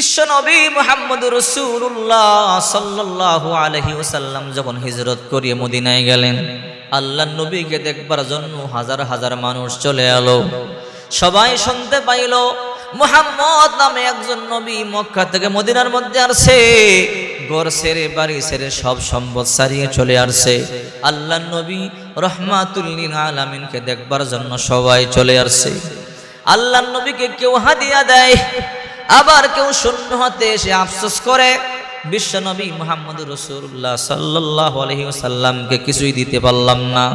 বিশ্বনবী মুহাম্মদ রসুল্লাহ সাল্লাহ আলহি ওসাল্লাম যখন হিজরত করিয়ে মদিনায় গেলেন আল্লাহ নবীকে দেখবার জন্য হাজার হাজার মানুষ চলে এলো। সবাই শুনতে পাইল, মুহাম্মদ নামে একজন নবী মক্কা থেকে মদিনার মধ্যে আসছে। গড় সেরে বাড়ি সেরে সব সম্পদ সারিয়ে চলে আসছে। আল্লাহ নবী রহমাতুল্লিন আলামিনকে দেখবার জন্য সবাই চলে আসছে। আল্লাহ নবীকে কেউ হাদিয়া দেয় আবার কেউ শূন্য হাতে এসে আফসোস করে বিশ্বনবী মোহাম্মদ রসুল্লাহ সাল্লাহ আলহি সাল্লামকে কিছুই দিতে পারলাম না।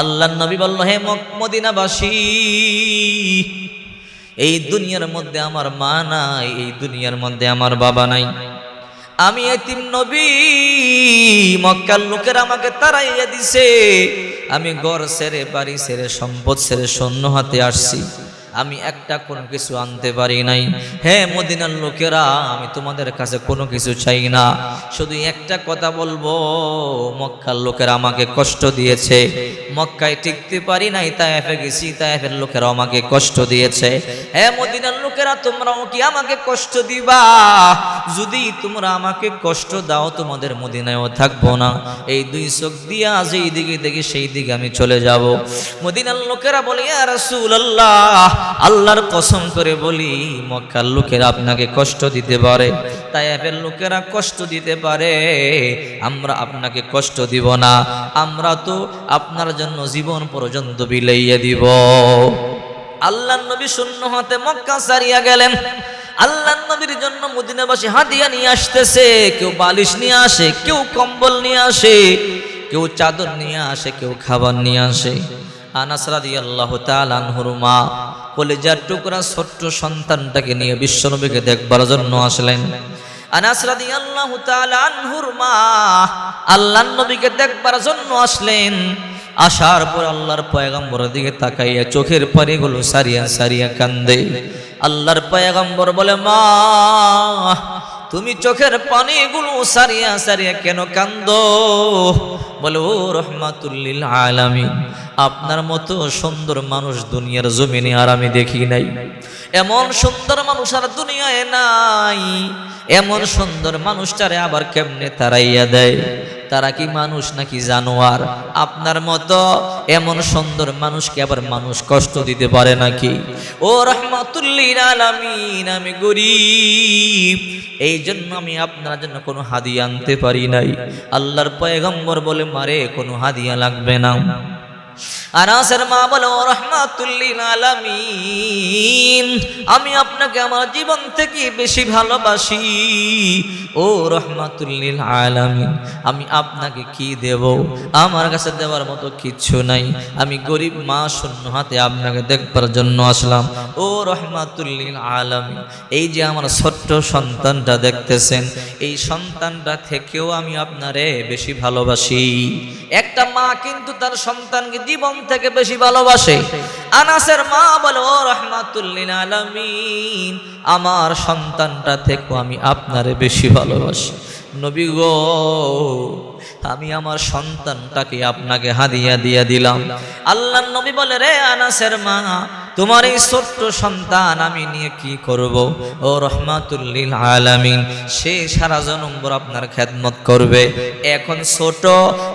আল্লাহ নবী বলল, হে মদিনাবাসী, এই দুনিয়ার মধ্যে আমার মা নাই, এই দুনিয়ার মধ্যে আমার বাবা নাই। আমি এতিম নবী, মক্কার লোকের আমাকে তারাইয়া দিছে। আমি গড় সেরে বাড়ি সেরে সম্পদ সেরে শূন্য হাতে আসছি। আমি একটা কোনো কিছু আনতে পারি নাই। হ্যাঁ মদিনার লোকেরা, আমি তোমাদের কাছে কোনো কিছু চাই না। শুধু একটা কথা বলব, মক্কার লোকেরা আমাকে কষ্ট দিয়েছে। মক্কায় টিকতে পারি নাই, তাইফে গেছি, তাইফের লোকেরা আমাকে কষ্ট দিয়েছে। হ্যাঁ মদিনার লোকেরা, তোমরাও কি আমাকে কষ্ট দিবা? যদি তোমরা আমাকে কষ্ট দাও, তোমাদের মদিনায়ও থাকব না। এই দুই চোখ দিয়ে এই দিকে দেখি সেই দিকে আমি চলে যাব। মদিনার লোকেরা বলে, ইয়া রাসূলুল্লাহ আল্লাহর কসম করে বলি, মক্কার লোকেরা আপনাকে কষ্ট দিতে পারে, তাইফের লোকেরা কষ্ট দিতে পারে। আমরা আপনাকে কষ্ট দিব না, আমরা তো আপনার জন্য জীবন পর্যন্ত বিলাইয়া দিব। আল্লাহ নবী শূন্য হাতে মক্কা সারিয়া গেলেন। আল্লাহ নবীর জন্য মদিনাবাসী হাতিয়া নিয়ে আসতেছে, কেউ বালিশ নিয়ে আসে, কেউ কম্বল নিয়ে আসে, কেউ চাদর নিয়ে আসে, কেউ খাবার নিয়ে আসে। আনাস রাদিয়াল্লাহু তাআলা আনহুর মা কলেজার টুকরা ছোট্ট সন্তানটাকে নিয়ে বিশ্বনবীকে দেখবার জন্য আসলেন। মা আল্লাহর নবীকে দেখবার জন্য আসলেন। আসার পর আল্লাহর তাকাইয়া সারিয়া সারিয়া কান্দে। আল্লাহর পয়গম্বর বলে, মা তুমি চোখের পানিগুলো সারিয়া সারিয়া কেন কান্দ বলো রহমাতুল্লিল আলামী আপনার মতো সুন্দর মানুষ দুনিয়ার জমিনে আর আমি দেখি নাই। এমন সুন্দর মানুষ আর দুনিয়ায় নাই। এমন সুন্দর মানুষটারে আবার কেমনে তারাইয়া দেয়? তারা কি মানুষ নাকি জানোয়ার? আপনার মতো এমন সুন্দর মানুষকে আবার মানুষ কষ্ট দিতে পারে নাকি? ও রহমাতুল্লিন আমি গরিব। এই জন্য আমি আপনার জন্য কোনো হাদি আনতে পারি নাই। আল্লাহর পয়গম্বর বলে, মারে, কোনো হাদিয়া লাগবে না। আনাসের মা বলো রহমাতুল্লিল আলামিন, আমি আপনাকে আমার জীবন থেকে বেশি ভালোবাসি। ও রহমাতুল্লিল আলামিন, আমি আপনাকে কি দেব? আমার কাছে দেওয়ার মতো কিচ্ছু নাই। আমি গরিব মা শূন্য হাতে আপনাকে দেখবার জন্য আসলাম। ও রহমাতুল্লিল আলামিন, এই যে আমার ছোট্ট সন্তানটা দেখতেছেন, এই সন্তানটা থেকেও আমি আপনারে বেশি ভালোবাসি। একটা মা কিন্তু তার সন্তানকে জীবন থেকে বেশি ভালোবাসে। আনাসের মা বলে ও রহমাতুল্লিন আলামিন আমার সন্তানটা থেকে আমি আপনারে বেশি ভালোবাসি। নবী গো আমি আমার সন্তানটাকে আপনাকে হাদিয়া দিয়া দিলাম। আল্লাহ নবী বলে রে আনাসের মা তোমার এই ছোট্ট সন্তান আমি নিয়ে কি করব? ও রহমাতুল্লিল আলামিন, সে সারা জনম্বর আপনার খেদমত করবে। এখন ছোট,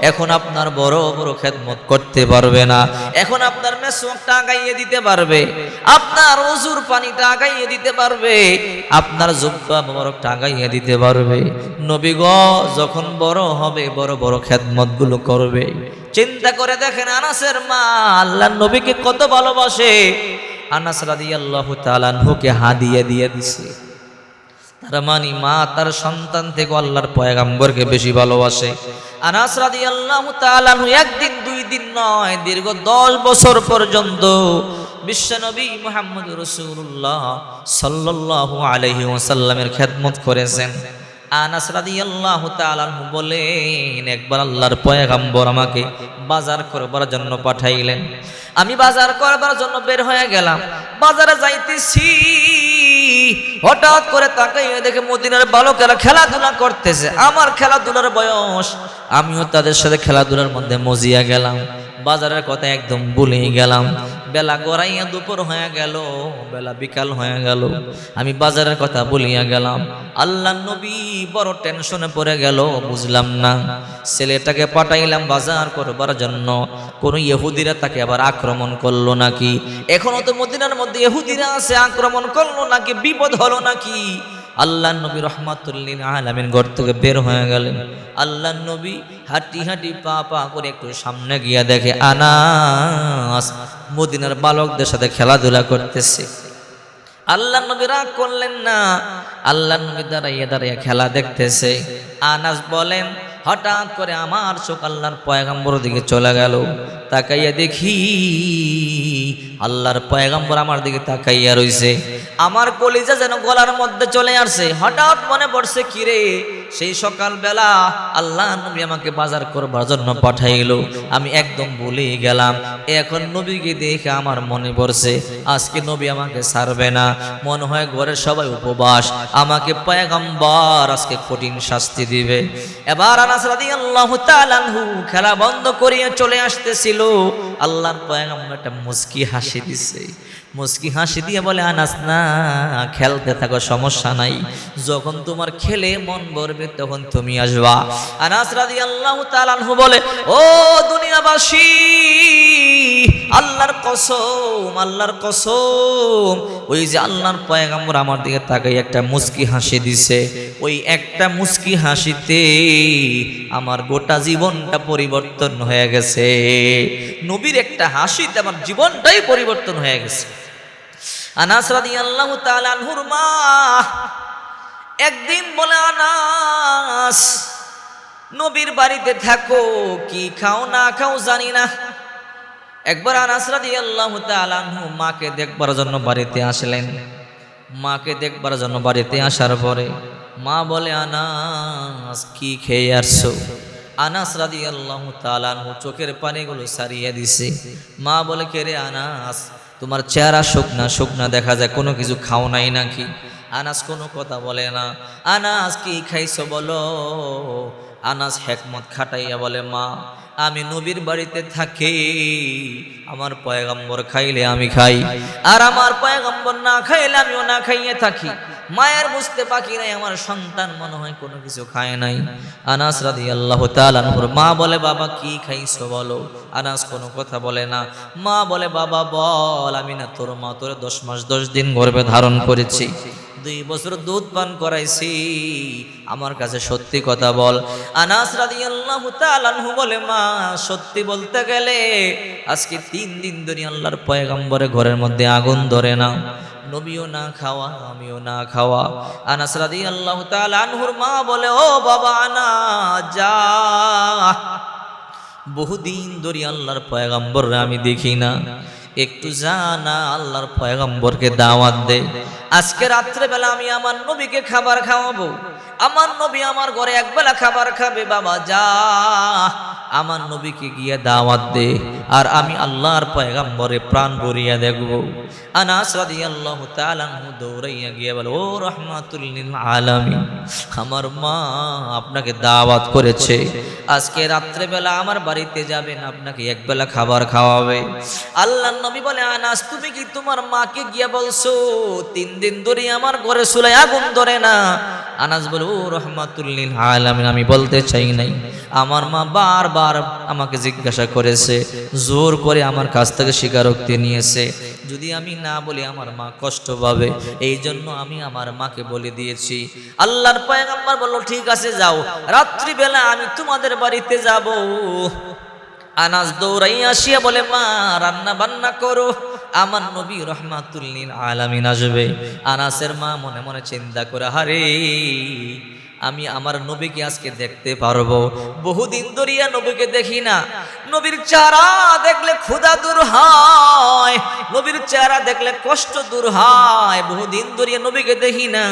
এখন আপনার বড় বড় খেদমত করতে পারবে না। এখন আপনার মেসওয়াকটা আগাইয়ে দিতে পারবে। আপনার অজুর পানিটা আগাইয়ে দিতে পারবে। আপনার জুব্বা মোবারকটা আগাইয়ে দিতে পারবে। নবীগ যখন বড় হবে, বড় বড় খেদমতগুলো করবে। চিন্তা করে দেখেন আনাসের মা আল্লাহ নবীকে কত ভালোবাসে। আনাস রাদিয়াল্লাহু তাআলা আনহুকে হাদিয়া দিয়ে দিছে। তার মানে মা তার সন্তান থেকে আল্লাহর পয়গাম্বরকে বেশি ভালোবাসে। আনাস রাদিয়াল্লাহু তাআলা আনহু একদিন, দুই দিন নয়, দীর্ঘ দশ বছর পর্যন্ত বিশ্বনবী মুহাম্মদ রাসূলুল্লাহ সাল্লাল্লাহু আলাইহি ওয়াসাল্লামের খেদমত করেছেন। আনাস রাদিয়াল্লাহু তাআলা বলেন, একবার আল্লাহর পয়গাম্বর আমাকে বাজার করবার জন্য পাঠাইলেন। আমি বাজার করবার জন্য বের হয়ে গেলাম। বাজারে যাইতেছি, হঠাৎ করে তাকাইয়ে দেখে মদিনার বালকেরা খেলাধুলা করতেছে। আমার খেলাধুলার বয়স, আমিও তাদের সাথে খেলাধুলার মধ্যে মজিয়া গেলাম। বাজারের কথা একদম ভুলে গেলাম। বেলা গড়াইয়া দুপুর হয়ে গেল, বেলা বিকাল হয়ে গেল। আমি বাজারের কথা বলিয়া গেলাম। আল্লাহ নবী বড় টেনশনে পড়ে গেল, বুঝলাম না। ছেলেটাকে পাঠাইলাম বাজার করবার জন্য। কোন ইহুদিরা তাকে আবার আক্রমণ করল নাকি? এখনও তো মদিনার মধ্যে ইহুদিরা আছে, আক্রমণ করল নাকি, বিপদ হলো নাকি? আল্লাহ নবী রহমাতুল্লিন আলামিন ঘর থেকে বের হয়ে গেলেন। আল্লাহ নবী হাঁটি হাঁটি পা পা করে একটু সামনে গিয়া দেখে, আনাস মদিনার বালকদের সাথে খেলাধুলা করতেছে। আল্লাহ নবী রাগ করলেন না। আল্লাহ নবী দাঁড়াইয়া দাঁড়াইয়া খেলা দেখতেছে। আনাস বলেন হঠাৎ করে আমার চোখ আল্লাহর পয়গাম্বর দিকে চলে গেল। তাকাইয়া দেখি আল্লাহর পয়গাম্বর আমার দিকে তাকাইয়া রইছে। আমার কলিজা যেন গলার মধ্যে চলে আসছে। হঠাৎ মনে পড়ছে, কিরে, সেই সকালবেলা আল্লাহ নবী আমাকে বাজার করবার জন্য পাঠাইলো। আমি একদম ভুলে গেলাম। এখন নবীকে দেখে আমার মনে পড়ছে, আজকে নবী আমাকে ছাড়বে না। মনে হয় ঘরের সবাই উপবাস। আমাকে পয়গম্বর আজকে কঠিন শাস্তি দিবে। এবার আনহু খেলা বন্ধ করিয়া চলে আসতেছিল। আল্লাহর একটা মুস্কি হাসি দিছে। মুস্কি হাসি দিয়ে বলে, আনাস, না, খেলতে থাকো, সমস্যা নাই। যখন তোমার খেলে মন ভরবে, তখন তুমি আসবা। আনাস রাদিয়াল্লাহু আল্লাহ বলে, ও দুনিয়াবাসী আল্লাহর কসম আল্লাহর কসম। ওই যে আল্লাহর পয়গাম্বর আমার দিকে তাকাই একটা মুস্কি হাসি দিছে। ওই একটা মুস্কি হাসিতে আমার গোটা জীবনটা পরিবর্তন হয়ে গেছে। নবীর একটা হাসিতে আমার জীবনটাই পরিবর্তন হয়ে গেছে। আনাস রাদিয়াল্লাহু তাআলা আনহুর মা একদিন বলে, আনাস, নবীর বাড়িতে থাকো, কি খাও না খাও জানি না। একবার আনাস রাদিয়াল্লাহু তাআলা আনহু মাকে দেখবার জন্য বাড়িতে আসলেন। মাকে দেখবার জন্য বাড়িতে আসার পরে মা বলে, আনাস, কি খেয়ে আসছো? আনাস রাদিয়াল্লাহু তাআলা আনহু চোখের পানিগুলো সারিয়ে দিছে। মা বলে, কে রে আনাস, তোমার চেহারা শুকনা শুকনা দেখা যায়, কোনো কিছু খাও নাই নাকি? আনাস কোনো কথা বলে না। আনাস, কি খাইছো বলো? আনাস হেকমত খাটাইয়া বলে, মা আমি নবীর বাড়িতে থাকি, আমার পয়গম্বর খাইলে আমি খাই। আর আমার পয়গম্বর না খাইলে আমিও না খাইয়ে থাকি। মায়ের বুঝতে বাকি নাই, আমার সন্তান মনে হয় কোনো কিছু খায় নাই। আনাস রাদি আল্লাহ তালানহুর মা বলে, বাবা, কি খাইছো বলো? আনাস কোনো কথা বলে না। মা বলে, বাবা, বল, আমি না তোর মা তোর দশ মাস দশ দিন গর্ভে ধারণ করেছি। দুই বছর দুধ পান করাইছি। আমার কাছে সত্যি কথা বল। আনাস রাদিয়াল্লাহু বলে, মা, সত্যি বলতে গেলে আজকে তিন দিন ধরে আল্লাহর পয়গম্বরের ঘরের মধ্যে আগুন ধরে না। নবীও না খাওয়া, আমিও না খাওয়া। আনাস রাদিয়াল্লাহু তাআলা আনহুর মা বলে, ও বাবা আনা যা। বহুদিন ধরে আল্লাহর পয়গম্বর আমি দেখি না। একটু জানা, আল্লাহর পয়গম্বরকে দাওয়াত দে। আজকে রাত্রে বেলা আমি আমার নবীকে খাবার খাওয়াবো। আমার নবী আমার ঘরে একবেলা খাবার খাবে, বাবা, যা। আমার নবীকে গিয়ে দাওয়াত দে আর আমি আল্লাহর পয়গম্বরে প্রাণ ভরিয়া দেখব। আনাস রাদিয়াল্লাহু তাআলা দৌড়াইয়া গিয়ে বলে, ও রহমাতুল লিল আলামিন, আমার মা আপনাকে দাওয়াত করেছে। আজকে রাত্রেবেলা আমার বাড়িতে যাবেন, আপনাকে একবেলা খাবার খাওয়াবে। আল্লাহ নবী বলে, আনাস, তুমি কি তোমার মাকে গিয়ে বলছো, তিন দিন ধরে আমার ঘরে চুলাই আগুন ধরে না? আনাস বলে, ও রহমাতুল্লিন আলামিন, আমি বলতে চাই নাই। আমার মা বারবার আমাকে জিজ্ঞাসা করেছে, জোর করে আমার কাছ থেকে স্বীকারোক্তি নিয়েছে। যদি আমি না বলি, আমার মা কষ্ট পাবে। এই জন্য আমি আমার মাকে বলে দিয়েছি। আল্লাহর পয়গাম্বর বলল, ঠিক আছে, যাও। রাত্রিবেলা আমি তোমাদের বাড়িতে যাব। আনাস দৌড়াই আসিয়া বলে, মা রান্না বান্না করো। আমার নবী রহমাতুল্লিন আলামিন আসবে। আনাসের মা মনে মনে চিন্তা করে, হারে, আমি আমার নবীকে আজকে দেখতে পারব। বহুদিন ধরিয়া নবীকে দেখি না। নবীর চেহারা দেখলে ক্ষুধা দূর হয়। নবীর চেহারা দেখলে কষ্ট দূর হয়। বহুদিন ধরিয়া নবীকে দেখি না।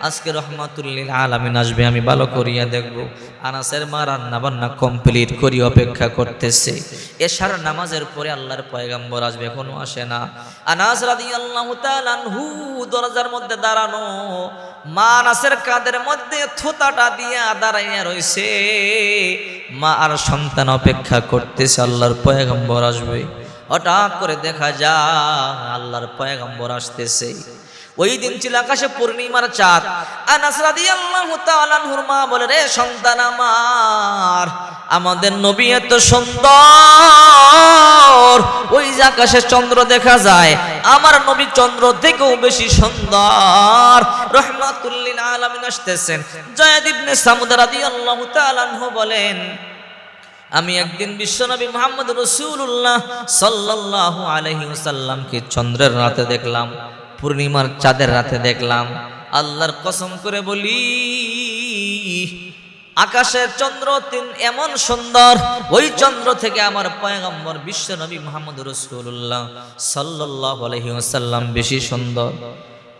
আজকে রহমাতুল্লিল আলামিন আসবে, আমি ভালো করিয়া দেখব। আনাসের মা রান্না বান্না কমপ্লিট করি অপেক্ষা করতেছে। এশার নামাজের পরে আল্লাহর পয়গাম্বর আসবে, এখনও আসে না। আনাস রাদিয়াল্লাহু তাআলা আনহু দরজার মধ্যে দাঁড়ানো, মা আনাসের কাদের মধ্যে থোতাটা দিয়ে দাঁড়াইয়া রইছে। মা আর সন্তান অপেক্ষা করতেছে, আল্লাহর পয়গাম্বর আসবে। হঠাৎ করে দেখা যায়, আল্লাহর পয়গাম্বর আসতেছে। ওই দিন ছিল আকাশে পূর্ণিমার চাঁদ। আনাস রাদিয়াল্লাহু আনহুর মা বলে, রে সন্তান আমার, আমাদের নবী এত সুন্দর। ওই যে আকাশে চন্দ্র দেখা যায়, আমার নবী চন্দ্র থেকেও বেশি সুন্দর। রহমাতুল্লিল আলামিন আসতেছেন। জয়াদ ইবনে সামুদ রাদিয়াল্লাহু তাআলা বলেন, আমি একদিন বিশ্বনবী মোহাম্মদ রসুল্লাহ সাল্লাল্লাহু আলহি সাল্লামকে চন্দ্রের রাতে দেখলাম। পূর্ণিমার চাঁদের রাতে দেখলাম, আল্লাহর কসম করে বলি, আকাশের চন্দ্র তিন এমন সুন্দর, ওই চন্দ্র থেকে আমার পয়গম্বর বিশ্ব নবী মোহাম্মদ রসুল্লাহ সাল্লাহ আলহি সাল্লাম বেশি সুন্দর।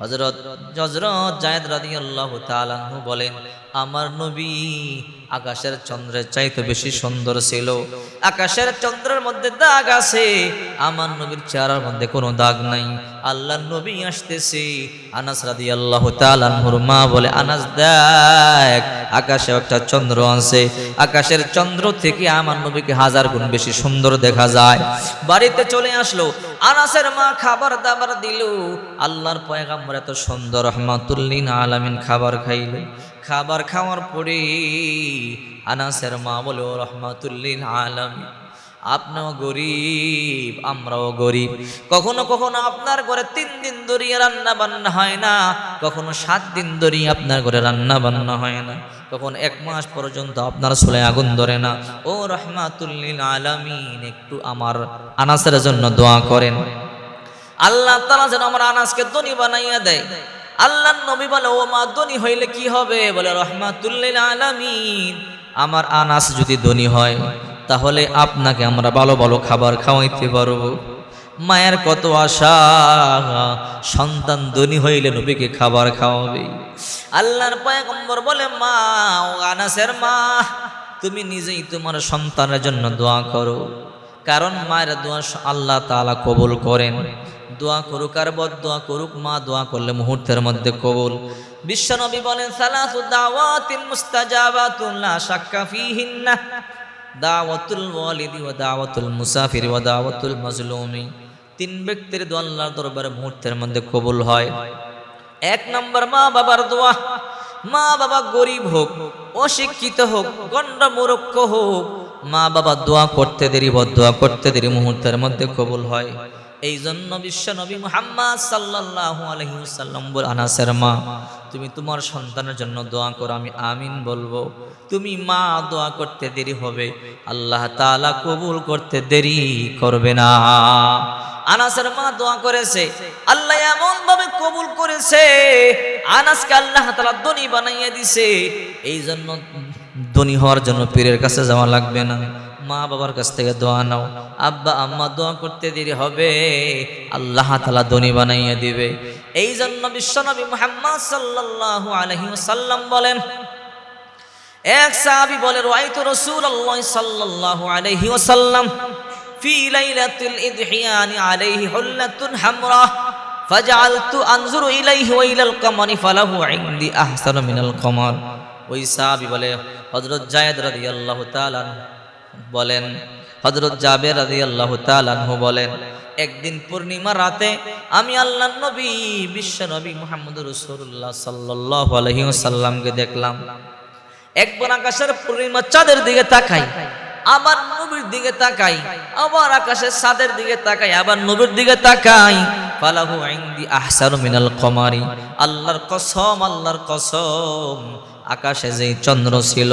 হজরত হজরত জায়দ রাদিয়াল্লাহু তাআলা বলেন আমার নবী আকাশের চন্দ্রের চাইতে বেশি সুন্দর ছিল। আকাশের চন্দ্রের মধ্যে দাগ আছে, আমার নবীর চেহারার মধ্যে কোনো দাগ নাই। আল্লাহ নবী আসতেছে, আনাস রাদিয়াল্লাহু তাআলা আনহুর মা বলে, আনাস দেখ, আকাশে একটা চন্দ্র আছে। আকাশের চন্দ্র থেকে আমার নবীকে হাজার গুণ বেশি সুন্দর দেখা যায়। বাড়িতে চলে আসলো, আনাসের মা খাবার দাবার দিল। আল্লাহর পয়গাম্বর এত সুন্দর রহমাতুল্লিন আলামিন খাবার খাইল। খাবার খাওয়ার পরে আনাসের মা বলো রহমাতুল্লিন আলামিন, আপনিও গরিব, আমরাও গরিব। কখনো কখনো আপনার ঘরে তিন দিন ধরিয়ে রান্না বান্না হয় না, কখনো সাত দিন ধরিয়ে আপনার ঘরে রান্না বান্না হয় না, কখন এক মাস পর্যন্ত আপনার চুলে আগুন ধরে না। ও রহমাতুল্লিল আলামিন, একটু আমার আনাসের জন্য দোয়া করেন। আল্লাহ তালা যেন আমার আনাসকে ধনী বানাইয়া দেয়। আল্লাহ নবী বলে, ও মা, ধনী হইলে কি হবে? বলে, রহমাতুল্লিল আলামিন। আমার আনাস যদি ধনী হয়, তাহলে আপনাকে আমরা ভালো ভালো খাবার খাওয়াইতে পারব। মায়ের কত আশা, সন্তান ধনী হইলে নবীকে খাবার খাওয়াবে। আল্লাহর পয়গম্বর বলে, মা, ও আনাসের মা, তুমি নিজেই তোমার সন্তানের জন্য দোয়া করো। কারণ মায়ের দোয়া আল্লাহ তাআলা কবুল করেন। দোয়া করুক আর বদ দোয়া করুক, মা দোয়া করলে মুহূর্তের মধ্যে কবুল। বিশ্বনবী বলেন, সালাসু দাওয়াতিন মুস্তাজাবাতুন লা শাক্কা দাওয়াতুল ওয়ালিদি ওয়া দাওয়াতুল মুসাফির ওয়া দাওয়াতুল মাজলুমি। তিন ব্যক্তির দোয়া আল্লাহর মুহূর্তের মধ্যে কবুল হয়। এক নম্বর মা বাবার দোয়া, মা বাবা গরিব হোক, অশিক্ষিত হোক গণ্ড মূর্খ হোক, মা বাবা দোয়া করতে দেরি, বদ দোয়া করতে দেরি, মুহূর্তের মধ্যে কবুল হয়। এই জন্য বিশ্ব নবী মুহাম্মদ সাল্লাল্লাহু আলাইহি ওয়াসাল্লাম বল, আনাসের মা, তুমি তোমার সন্তানের জন্য দোয়া করো, আমি আমিন বলব। তুমি মা, দোয়া করতে দেরি হবে। আল্লাহ তাআলা কবুল করতে দেরি করবে না। আনাসের মা দোয়া করেছে। আল্লাহ এমন ভাবে কবুল করেছে, আনাসকে আল্লাহ তাআলা ধনী বানাইয়া দিছে। এই জন্য ধনী হওয়ার জন্য পীরের কাছে যাওয়া লাগবে না। মা বাবার কাছ থেকে দোয়া নাও। আব্বা, আম্মা, দোয়া করতে দেরি হবে। আল্লাহ তালা ধনী বানাইয়া দিবে। এই জন্য বিশ্বনবী মুহাম্মদ সাল্লাল্লাহু আলাইহি ওয়াসাল্লাম বলেন, এক সাহাবী বলে রাইতু রাসূলুল্লাহ সাল্লাল্লাহু আলাইহি ওয়াসাল্লাম ফি লাইলাতিল ইদহিয়ান আলাইহি হুল্লাতুন হামরা, ফাজআলতু আনজুরু ইলাইহি ওয়া ইলাল কামারি ফালাহু ইনদি আহসানু মিনাল কামার। ওই সাহাবী বলে, হযরত জায়েদ রাদিয়াল্লাহু তাআলা বলেন। হজরত জাবের রাজি আল্লাহ তালানহু বলেন, একদিন পূর্ণিমা রাতে আমি আল্লাহ নবী, বিশ্ব নবী মোহাম্মদ রসুল্লাহ সাল্লাহ আলহিমসাল্লামকে দেখলাম। একবার আকাশের পূর্ণিমা চাঁদের দিকে তাকাই আবার নবীর দিকে তাকাই আবার আকাশের সাদের দিকে তাকাই আবার নবীর দিকে তাকাই ফালাহু ইনদি আহসানু মিনাল কমারি, আল্লাহর কসম আল্লাহর কসম আকাশে যে চন্দ্র ছিল,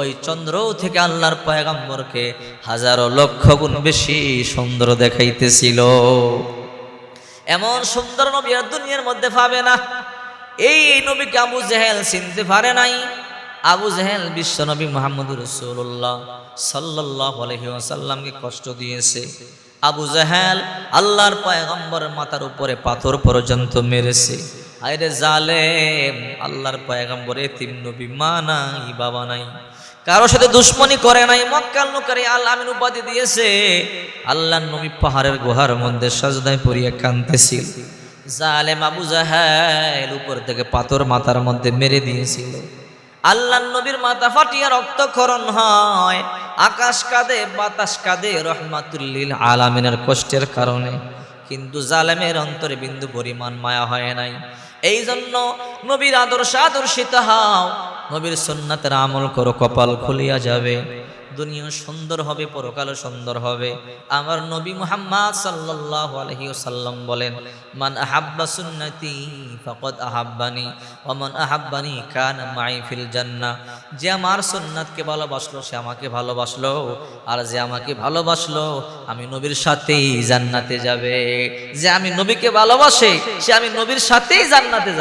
ওই চন্দ্র থেকে আল্লাহর পয়গাম্বরকে হাজারো লক্ষ গুণ বেশি সুন্দর দেখাইতেছিল। এমন সুন্দর নবী আর দুনিয়ার মধ্যে পাবে না। এই নবীকে আবু জেহেল চিনতে পারে নাই। আবু জেহেল বিশ্ব নবী মোহাম্মদ রসুল্লাহ সাল্লাহ আলহিসাল্লামকে কষ্ট দিয়েছে। আবু জাহেল আল্লাহর পয়গম্বরের মাথার উপরে পাথর পর্যন্ত মেরেছে। আরে জালেম, আল্লাহর পয়গম্বর এতিম নবী মা নাই, বাবা নাই। কারোর সাথে দুশ্মনী করে নাই মক্কাল নকারে আল্লাহ আমিন উপাধি দিয়েছে। আল্লাহ নবী পাহাড়ের গুহার মধ্যে সাজদায় পড়িয়া কাঁদতেছিল। জালেম আবু জাহেল উপর থেকে পাথর মাথার মধ্যে মেরে দিয়েছিল। আল্লাহ নবীর মাথা ফাটিয়া রক্তক্ষরণ হয়। আকাশ কাঁদে, বাতাস কাঁদে রহমাতুল্লিল আলামিনের কষ্টের কারণে। কিন্তু জালেমের অন্তরে বিন্দু পরিমাণ মায়া হয় নাই। এই জন্য নবীর আদর্শ আদর্শিত হও। নবীর সন্ন্যাতের আমল করো কপাল খুলিয়া যাবে। দুনিয়া সুন্দর হবে, পরকালও সুন্দর হবে। আমার নবী মুহাম্মদ সাল্লাল্লাহু আলাইহি ওয়াসাল্লাম বলেন, মান আহাব্বা সুন্নতি ফাকাদ আহাব্বানি, ওয়া মান আহাব্বানি কানা মাই ফিল জান্নাহ যে আমার সুন্নাতকে ভালোবাসলো, সে আমাকে ভালোবাসলো, আর যে আমাকে ভালোবাসলো, আমি নবীর সাথেই জান্নাতে যাবে। যে আমি নবীকে ভালোবাসে, সে আমি নবীর সাথেই জান্নাতে যাবে।